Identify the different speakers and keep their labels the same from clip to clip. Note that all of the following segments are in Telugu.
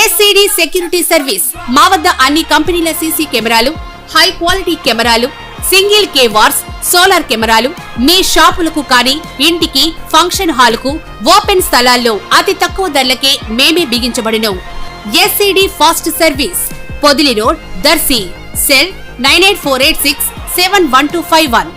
Speaker 1: ఎస్సిడి సెక్యూరిటీ సర్వీస్ మా వద్ద అన్ని కంపెనీల సీసీ కెమెరాలు హై క్వాలిటీ కెమెరాలు సింగిల్ కే వార్స్ సోలార్ కెమెరాలు మీ షాపులకు కానీ ఇంటికి ఫంక్షన్ హాలుకు ఓపెన్ స్థలాల్లో అతి తక్కువ ధరలకే మేమే బిగించబడిన. SCD fast service Podili road Darsi cell nine eight four eight six seven one two five one.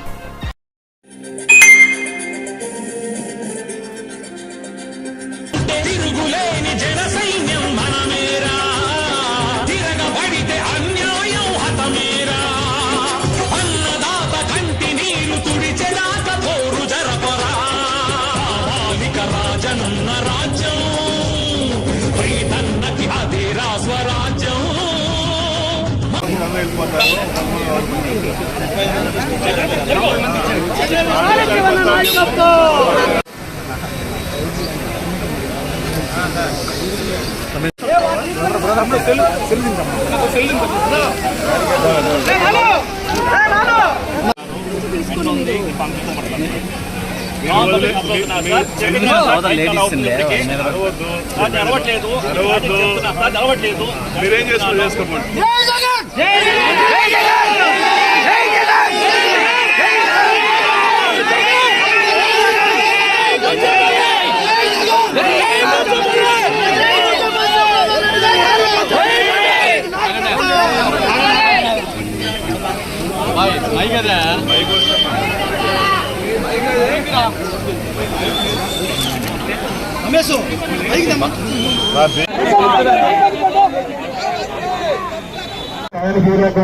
Speaker 2: అలవట్లేదు
Speaker 3: మీరేం చేసుకోండి చేసుకోమండి
Speaker 4: సాయనపూర్వక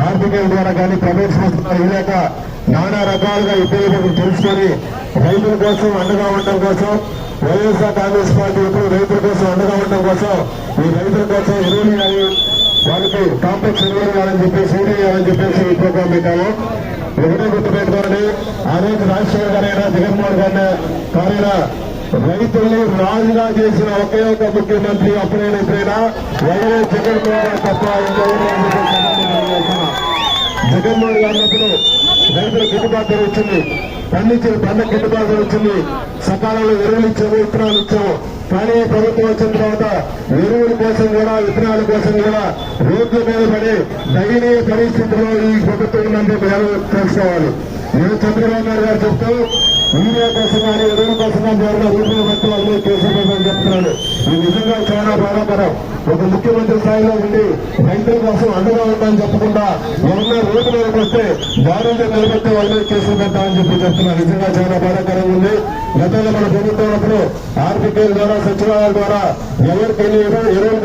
Speaker 4: ఆర్థిక ద్వారా కానీ ప్రైవేట్ సంస్థలు ఇలాక నానా రకాలుగా ఇబ్బందులు తెలుసుకొని రైతుల కోసం అండగా ఉండడం కోసం వైఎస్ఆర్ కాంగ్రెస్ పార్టీ ఎప్పుడు రైతుల కోసం అండగా ఉండడం కోసం ఈ రైతుల కోసం ఎరువులు కానీ వాళ్ళకి కాంప్లెక్స్ ఎరువులు కావాలని చెప్పేసి సీడీ చెప్పేసి ఈ ప్రోగ్రాం పెట్టాము ఒకటే గుర్తుపెట్టుకోండి. ఆ రోజు రాజశేఖర్ గారైనా జగన్మోహన్ గారి కారైనా రైతుల్ని రాజుగా చేసిన ఒకే ఒక ముఖ్యమంత్రి అప్పుడైనా ఎప్పుడైనా వైఎస్ జగన్మోహన్ గారు తప్ప జగన్మోహన్ గారి అప్పుడు రైతుల గిట్టుబాటు వచ్చింది. పండించిన పంట గిట్టుబాటు వచ్చింది. సకాలంలో ఎరువులు ఇచ్చాము విత్తనాలు ఇచ్చాము. స్థానిక ప్రభుత్వం వచ్చిన తర్వాత ఎరువుల కోసం కూడా విత్తనాల కోసం కూడా రోడ్ల మీద పడి దయనీయ పరిస్థితుల్లో ఈ ప్రభుత్వం ఉందని తెలుసుకోవాలి. నేను చంద్రబాబు నాయుడు గారు చెప్తూ మీడియా కోసం కానీ ఎరువుల కోసం కానీ ఎవరైనా కేసీఆర్ చెప్తున్నాడు. ఇది నిజంగా చాలా బాధాకరం. ఒక ముఖ్యమంత్రి స్థాయిలో ఉండి రైతుల కోసం అండగా ఉంటామని చెప్పకుండా ఎవరన్నా రోడ్డు మీదకి వస్తే దారుణంగా నిలబెట్టే వాళ్ళే కేసులు పెట్టామని చెప్పి చెప్తున్నారు నిజంగా చాలా బాధాకరంగా గతంలో మన ప్రభుత్వం ఉన్నప్పుడు ఆర్బికేల ద్వారా సచివాలయాల ద్వారా ఎవరికి ఎన్ని ఎరువులు